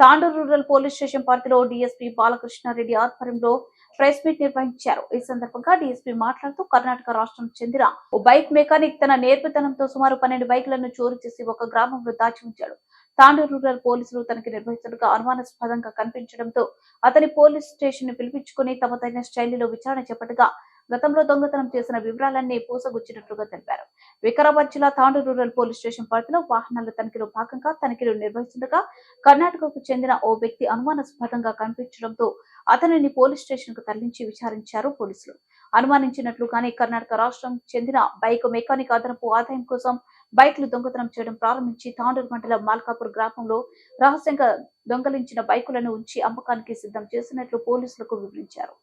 Tandur rural police station పరిధిలో DSP Balakrishna Reddy ఆధ్వర్యంలో press meet నిర్వహించారు. ఈ సందర్భంగా డీఎస్పీ మాట్లాడుతూ కర్ణాటక రాష్ట్రం చెందిన ఓ బైక్ మెకానిక్ తన నేర్పితనంతో సుమారు పన్నెండు బైకులను చోరీ చేసి ఒక గ్రామంలో దాచి ఉంచాడు. తాండూరు రూరల్ పోలీసులు తనకి నిర్వహిస్తుండగా అనుమానాస్పదంగా కనిపించడంతో అతని పోలీస్ స్టేషన్ను పిలిపించుకుని తమ తగిన శైలిలో విచారణ చేపట్టగా గతంలో దొంగతనం చేసిన వివరాలన్నీ పూసగుచ్చినట్లుగా తెలిపారు. వికారాబాద్ జిల్లా తాండూ రూరల్ పోలీస్ స్టేషన్ పరిధిలో వాహనాల తనిఖీలో భాగంగా తనిఖీలు నిర్వహిస్తుండగా కర్ణాటకకు చెందిన ఓ వ్యక్తి అనుమానాస్పదంగా కనిపించడంతో అతనిని పోలీస్ స్టేషన్కు తరలించి విచారించారు పోలీసులు. అనుమానించినట్లుగానే కర్ణాటక రాష్ట్రం చెందిన బైక్ మెకానిక్ అదనపు ఆదాయం కోసం బైక్లు దొంగతనం చేయడం ప్రారంభించి తాండూరు మండలం మాల్కాపూర్ గ్రామంలో రహస్యంగా దొంగలించిన బైకులను ఉంచి అమ్మకానికి సిద్ధం చేసినట్లు పోలీసులకు వివరించారు.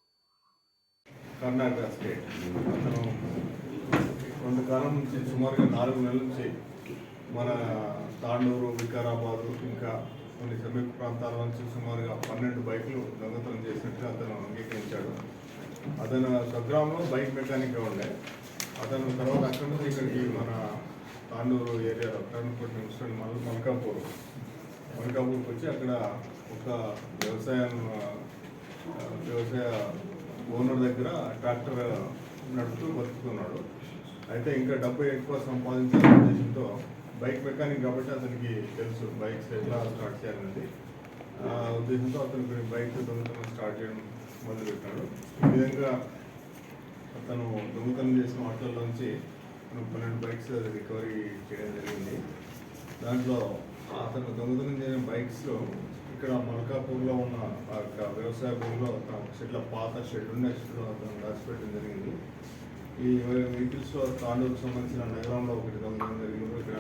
కర్ణాటక స్టేట్. అతను కొంతకాలం నుంచి సుమారుగా నాలుగు నెలల నుంచి మన తాండూరు వికారాబాదు ఇంకా కొన్ని సమీప ప్రాంతాల నుంచి సుమారుగా పన్నెండు బైకులు దొంగతనం చేసినట్టు అతను అంగీకరించాడు. అతను స్వగ్రామంలో బైక్ మెకానిక్గా ఉండే. అతను తర్వాత అక్కడ నుంచి ఇక్కడికి మన తాండూరు ఏరియాలో కరణపట్నం మున్సిపల్ మల్ మల్కాపూర్ మల్కాపూర్కి వచ్చి అక్కడ ఒక వ్యవసాయం వ్యవసాయ ఓనర్ దగ్గర ట్రాక్టర్ నడుపుతూ బతుకుతున్నాడు. అయితే ఇంకా డబ్బు ఎక్కువ సంపాదించాలనే ఉద్దేశంతో బైక్ మెకానిక్ కాబట్టి అతనికి తెలుసు బైక్స్ ఎట్లా స్టార్ట్ చేయాలనేది. ఆ ఉద్దేశంతో అతను బైక్స్ బైక్ దొంగతనం స్టార్ట్ చేయడం మొదలుపెట్టాడు. ఈ విధంగా అతను దొంగతనం చేసిన వాటిల్లోంచి మనం పన్నెండు బైక్స్ రికవరీ చేయడం జరిగింది. దాంట్లో అతను దొంగతనం చేసిన బైక్స్లో ఇక్కడ మల్కాపూర్లో ఉన్న ఆ యొక్క వ్యవసాయ భూమిలో ఒక షెడ్ల పాత షెడ్ ఉన్న షెడ్లో అతను దాచిపెట్టడం జరిగింది. ఈ వెహికల్స్లో తాండూరుకు సంబంధించిన నగరంలో ఒకటి దొంగతనం జరిగింది. ఇక్కడ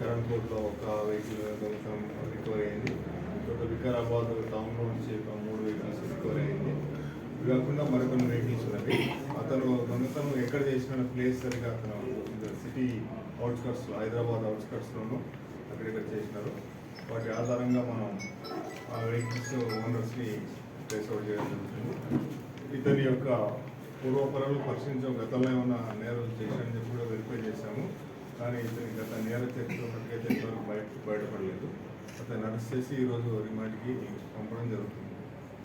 కరణ్పూర్లో ఒక వెహికల్ దొంగతనం రికవరీ అయింది. ఇంకొక వికారాబాద్ టౌన్లో నుంచి ఒక మూడు వెహికల్స్ రికవరీ అయింది. ఇవి కాకుండా మరికొన్ని వెహికల్స్ ఉన్నవి అతను దొంగతనం ఎక్కడ చేసిన ప్లేస్ సరిగా అతను సిటీ అవుట్స్కట్స్లో హైదరాబాద్ అవుట్స్కట్స్లోనూ అక్కడిక్కడ చేసినారు. వాటి ఆధారంగా మనం ఆ వెహికల్స్ ఓనర్స్ని ట్రేస్ అవుట్ చేయడం జరుగుతుంది. ఇతని యొక్క పూర్వపరాలు పరిశీలించాం గతంలో ఏమైనా నేరాలు చేశారని చెప్పి కూడా వెరిఫై చేశాము. కానీ ఇతని గత నేర చరిత్ర ఇంతవరకు బయట బయటపడలేదు. అతను అరెస్ట్ చేసి ఈరోజు రిమాండ్కి పంపడం జరుగుతుంది.